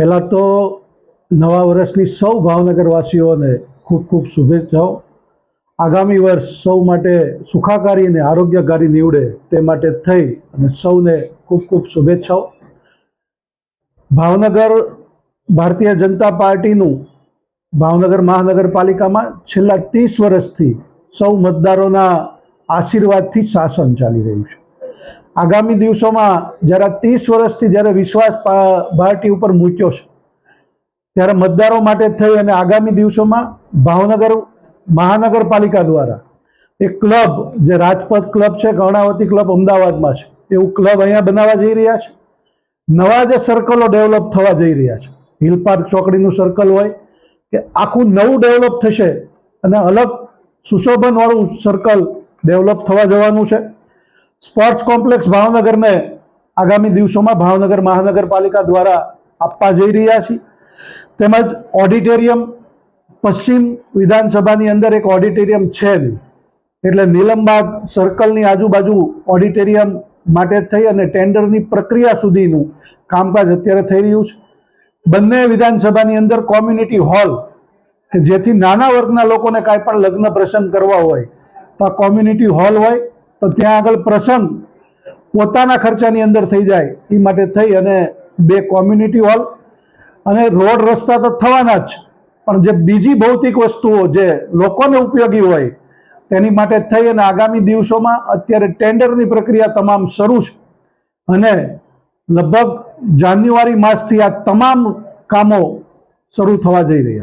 પહેલાં તો નવા વર્ષની સૌ ભાવનગરવાસીઓને ખૂબ ખૂબ શુભેચ્છાઓ. આગામી વર્ષ સૌ માટે સુખાકારી અને આરોગ્યકારી નીવડે તે માટે થઈ અને સૌને ખૂબ ખૂબ શુભેચ્છાઓ. ભાવનગર ભારતીય જનતા પાર્ટીનું ભાવનગર મહાનગરપાલિકામાં છેલ્લા ત્રીસ વર્ષથી સૌ મતદારોના આશીર્વાદથી શાસન ચાલી રહ્યું છે. આગામી દિવસોમાં જ્યારે ત્રીસ વર્ષથી જ્યારે વિશ્વાસ પાર્ટી ઉપર મૂક્યો છે, ત્યારે મતદારો માટે થઈ અને આગામી દિવસોમાં ભાવનગર મહાનગરપાલિકા દ્વારા એક ક્લબ, જે રાજપથ ક્લબ છે, કર્ણાવતી ક્લબ અમદાવાદમાં છે, એવું ક્લબ અહીંયા બનાવવા જઈ રહ્યા છે. નવા જે સર્કલો ડેવલપ થવા જઈ રહ્યા છે. હિલ પાર્ક ચોકડીનું સર્કલ હોય કે આખું નવું ડેવલપ થશે અને અલગ સુશોભનવાળું સર્કલ ડેવલપ થવા જવાનું છે. સ્પોર્ટ્સ કોમ્પ્લેક્સ ભાવનગરને આગામી દિવસોમાં ભાવનગર મહાનગરપાલિકા દ્વારા આપવા જઈ રહ્યા છીએ. તેમજ ઓડિટોરિયમ પશ્ચિમ વિધાનસભાની અંદર એક ઓડિટોરિયમ છે એટલે નીલમબાગ સર્કલની આજુબાજુ ઓડિટોરિયમ માટે થઈ અને ટેન્ડરની પ્રક્રિયા સુધીનું કામકાજ અત્યારે થઈ રહ્યું છે. બંને વિધાનસભાની અંદર કોમ્યુનિટી હોલ, કે જેથી નાના વર્ગના લોકોને કાંઈ પણ લગ્ન પ્રસંગ કરવા હોય, તો આ કોમ્યુનિટી હોલ હોય તો ત્યાં આગળ પ્રસંગ પોતાના ખર્ચાની અંદર થઈ જાય, એ માટે થઈ અને બે કોમ્યુનિટી હોલ અને રોડ રસ્તા તો થવાના જ, પણ જે બીજી ભૌતિક વસ્તુઓ જે લોકોને ઉપયોગી હોય, તેની માટે થઈ અને આગામી દિવસોમાં અત્યારે ટેન્ડરની પ્રક્રિયા તમામ શરૂ છે. અને લગભગ જાન્યુઆરી માસથી આ તમામ કામો શરૂ થવા જઈ રહ્યા